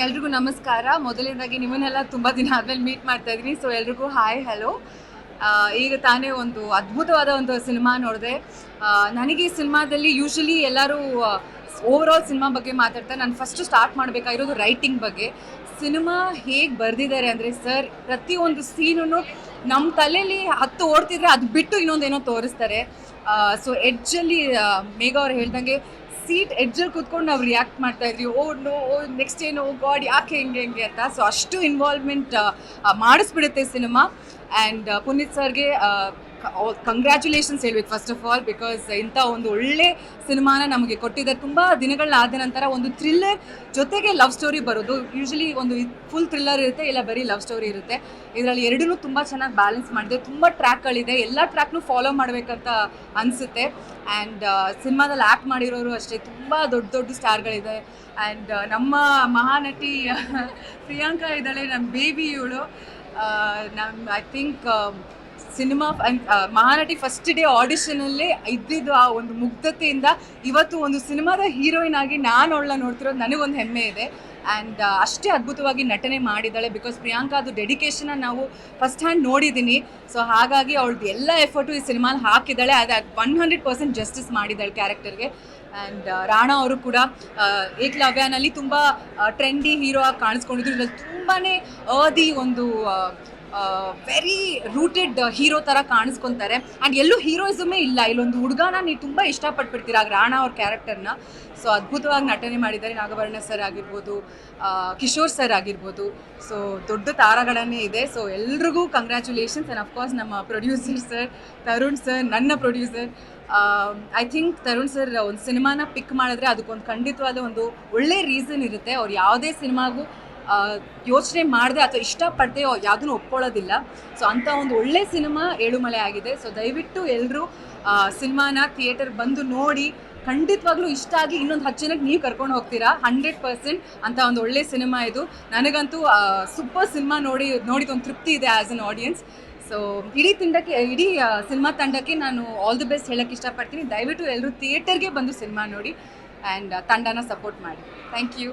ಎಲ್ರಿಗೂ ನಮಸ್ಕಾರ. ಮೊದಲನೇದಾಗಿ ನಿಮ್ಮನ್ನೆಲ್ಲ ತುಂಬ ದಿನ ಆದ್ಮೇಲೆ ಮೀಟ್ ಮಾಡ್ತಾ ಇದ್ದೀನಿ. ಸೊ ಎಲ್ರಿಗೂ ಹಾಯ್ ಹಲೋ ಈಗ ತಾನೇ ಒಂದು ಅದ್ಭುತವಾದ ಒಂದು ಸಿನಿಮಾ ನೋಡಿದೆ. ನನಗೆ ಈ ಸಿನಿಮಾದಲ್ಲಿ ಯೂಶಲಿ ಎಲ್ಲರೂ ಓವರ್ ಆಲ್ ಸಿನಿಮಾ ಬಗ್ಗೆ ಮಾತಾಡ್ತಾರೆ ನಾನು ಫಸ್ಟ್ ಸ್ಟಾರ್ಟ್ ಮಾಡಬೇಕಾಗಿರೋದು ರೈಟಿಂಗ್ ಬಗ್ಗೆ. ಸಿನಿಮಾ ಹೇಗೆ ಬರೆದಿದ್ದಾರೆ ಅಂದರೆ ಸರ್, ಪ್ರತಿಯೊಂದು ಸೀನು ನಮ್ಮ ತಲೆಯಲ್ಲಿ ಹತ್ತು ಓಡ್ತಿದ್ರೆ ಅದು ಬಿಟ್ಟು ಇನ್ನೊಂದೇನೋ ತೋರಿಸ್ತಾರೆ. ಸೊ ಎಡ್ಜಲ್ಲಿ ಮೇಘ ಅವ್ರು ಹೇಳ್ದಂಗೆ ಸೀಟ್ ಎಡ್ಜಲ್ಲಿ ಕೂತ್ಕೊಂಡು ನಾವು ರಿಯಾಕ್ಟ್ ಮಾಡ್ತಾ ಇದ್ವಿ ಓ ನೋ ಓ ನೆಕ್ಸ್ಟ್ ಏನು ಗಾಡ್, ಯಾಕೆ ಹೆಂಗೆ ಹೆಂಗೆ? ಅಂತ. ಸೊ ಅಷ್ಟು ಇನ್ವಾಲ್ವ್ಮೆಂಟ್ ಮಾಡಿಸ್ಬಿಡುತ್ತೆ ಸಿನಿಮಾ. ಆ್ಯಂಡ್ ಪುನೀತ್ ಸರ್ಗೆ ಕಂಗ್ರ್ಯಾಚುಲೇಷನ್ಸ್ ಹೇಳ್ಬೇಕು ಫಸ್ಟ್ ಆಫ್ ಆಲ್ ಬಿಕಾಸ್ ಇಂಥ ಒಂದು ಒಳ್ಳೆ ಸಿನಿಮಾನ ನಮಗೆ ಕೊಟ್ಟಿದ್ದಾರೆ ತುಂಬ ದಿನಗಳಾದ ನಂತರ ಒಂದು ಥ್ರಿಲ್ಲರ್ ಜೊತೆಗೆ ಲವ್ ಸ್ಟೋರಿ ಬರೋದು. ಯೂಶಲಿ ಒಂದು ಫುಲ್ ಥ್ರಿಲ್ಲರ್ ಇರುತ್ತೆ, ಇಲ್ಲ ಬರೀ ಲವ್ ಸ್ಟೋರಿ ಇರುತ್ತೆ. ಇದರಲ್ಲಿ ಎರಡೂ ತುಂಬ ಚೆನ್ನಾಗಿ ಬ್ಯಾಲೆನ್ಸ್ ಮಾಡಿದೆ. ತುಂಬ ಟ್ರ್ಯಾಕ್ಗಳಿದೆ ಎಲ್ಲ ಟ್ರ್ಯಾಕ್ನು ಫಾಲೋ ಮಾಡಬೇಕಂತ ಅನಿಸುತ್ತೆ. ಆ್ಯಂಡ್ ಸಿನಿಮಾದಲ್ಲಿ ಆ್ಯಕ್ಟ್ ಮಾಡಿರೋರು ಅಷ್ಟೇ. ತುಂಬ ದೊಡ್ಡ ದೊಡ್ಡ ಸ್ಟಾರ್ಗಳಿದೆ ಆ್ಯಂಡ್ ನಮ್ಮ ಮಹಾನಟಿ ಪ್ರಿಯಾಂಕಾ ಇದ್ದಾಳೆ ನಮ್ಮ ಬೇಬಿ ಇವಳು. ನಮ್ಮ I think cinema Mahanati first day ಆಡಿಷನಲ್ಲೇ ಇದ್ದಿದ್ದು ಆ ಒಂದು ಮುಗ್ಧತೆಯಿಂದ ಇವತ್ತು ಒಂದು ಸಿನಿಮಾದ ಹೀರೋಯಿನ್ ಆಗಿ ನಾನು ಅವಳ ನೋಡ್ತಿರೋದು ನನಗೊಂದು ಹೆಮ್ಮೆ ಇದೆ. ಆ್ಯಂಡ್ ಅಷ್ಟೇ ಅದ್ಭುತವಾಗಿ ನಟನೆ ಮಾಡಿದ್ದಾಳೆ ಬಿಕಾಸ್ ಪ್ರಿಯಾಂಕಾ ಅದು ಡೆಡಿಕೇಶನ್ನ ನಾವು ಫಸ್ಟ್ ಹ್ಯಾಂಡ್ ನೋಡಿದ್ದೀನಿ ಸೊ ಹಾಗಾಗಿ ಅವಳದ್ದು ಎಲ್ಲ ಎಫರ್ಟು ಈ ಸಿನಿಮಾಲಿ ಹಾಕಿದ್ದಾಳೆ. ಅದು ಒನ್ ಹಂಡ್ರೆಡ್ ಪರ್ಸೆಂಟ್ ಜಸ್ಟಿಸ್ ಮಾಡಿದ್ದಾಳೆ ಕ್ಯಾರೆಕ್ಟರ್ಗೆ ಆ್ಯಂಡ್ ರಾಣಾ ಅವರು ಕೂಡ ಏಕ್ ಏಕಲವ್ಯನಲ್ಲಿ ತುಂಬ ಟ್ರೆಂಡಿ ಹೀರೋ ಆಗಿ ಕಾಣಿಸ್ಕೊಂಡಿದ್ರು. ತುಂಬಾ ಅದಿ ಒಂದು ವೆರಿ ರೂಟೆಡ್ ಹೀರೋ ಥರ ಕಾಣಿಸ್ಕೊತಾರೆ. ಆ್ಯಂಡ್ ಎಲ್ಲೂ ಹೀರೋಯಿಸಮೇ ಇಲ್ಲ. ಇಲ್ಲೊಂದು ಹುಡುಗನ ನೀವು ತುಂಬ ಇಷ್ಟಪಟ್ಬಿಡ್ತೀರ ರಾಣಾ ಅವ್ರ ಕ್ಯಾರೆಕ್ಟರ್ನ ಸೊ ಅದ್ಭುತವಾಗಿ ನಟನೆ ಮಾಡಿದ್ದಾರೆ. ನಾಗಭರಣ ಸರ್ ಆಗಿರ್ಬೋದು ಕಿಶೋರ್ ಸರ್ ಆಗಿರ್ಬೋದು. ಸೊ ದೊಡ್ಡ ತಾರಗಳನ್ನೇ ಇದೆ. ಸೊ ಎಲ್ರಿಗೂ ಕಂಗ್ರ್ಯಾಚುಲೇಷನ್ಸ್ ಆ್ಯಂಡ್ ಅಫ್ಕೋರ್ಸ್ ನಮ್ಮ ಪ್ರೊಡ್ಯೂಸರ್ ಸರ್ ತರುಣ್ ಸರ್ ನನ್ನ producer I think Tarun sir ಒಂದು ಸಿನಿಮಾನ ಪಿಕ್ ಮಾಡಿದ್ರೆ ಅದಕ್ಕೊಂದು ಖಂಡಿತವಾದ ಒಂದು ಒಳ್ಳೆ ರೀಸನ್ ಇರುತ್ತೆ. ಅವ್ರು ಯಾವುದೇ ಸಿನಿಮಾಗೂ ಯೋಚನೆ ಮಾಡದೆ ಅಥವಾ ಇಷ್ಟಪಡದೆ ಯಾವುದನ್ನು ಒಪ್ಕೊಳ್ಳೋದಿಲ್ಲ. ಸೊ ಅಂಥ ಒಂದು ಒಳ್ಳೆ ಸಿನಿಮಾ ಏಳುಮಲೆ ಆಗಿದೆ. ಸೊ ದಯವಿಟ್ಟು ಎಲ್ಲರೂ ಸಿನಿಮಾನ, ಥಿಯೇಟರ್ ಬಂದು ನೋಡಿ, ಖಂಡಿತವಾಗ್ಲೂ ಇಷ್ಟ ಆಗಿ ಇನ್ನೊಂದು ಹತ್ತು ಜನಕ್ಕೆ ನೀವು ಕರ್ಕೊಂಡು ಹೋಗ್ತೀರಾ? ಹಂಡ್ರೆಡ್ ಪರ್ಸೆಂಟ್ ಅಂತ ಒಂದು ಒಳ್ಳೆ ಸಿನಿಮಾ ಇದು. ನನಗಂತೂ ಸೂಪರ್ ಸಿನಿಮಾ ನೋಡಿ, ನೋಡಿದ ತೃಪ್ತಿ ಇದೆ ಆ್ಯಸ್ ಅನ್ ಆಡಿಯನ್ಸ್. ಸೊ ಇಡೀ ತಿಂಡಕ್ಕೆ, ಇಡೀ ಸಿನಿಮಾ ತಂಡಕ್ಕೆ ನಾನು ಆಲ್ ದಿ ಬೆಸ್ಟ್ ಹೇಳಕ್ಕೆ ಇಷ್ಟಪಡ್ತೀನಿ. ದಯವಿಟ್ಟು ಎಲ್ಲರೂ ಥಿಯೇಟರ್ಗೆ ಬಂದು ಸಿನಿಮಾ ನೋಡಿ ಆ್ಯಂಡ್ ತಂಡನ ಸಪೋರ್ಟ್ ಮಾಡಿ. Thank you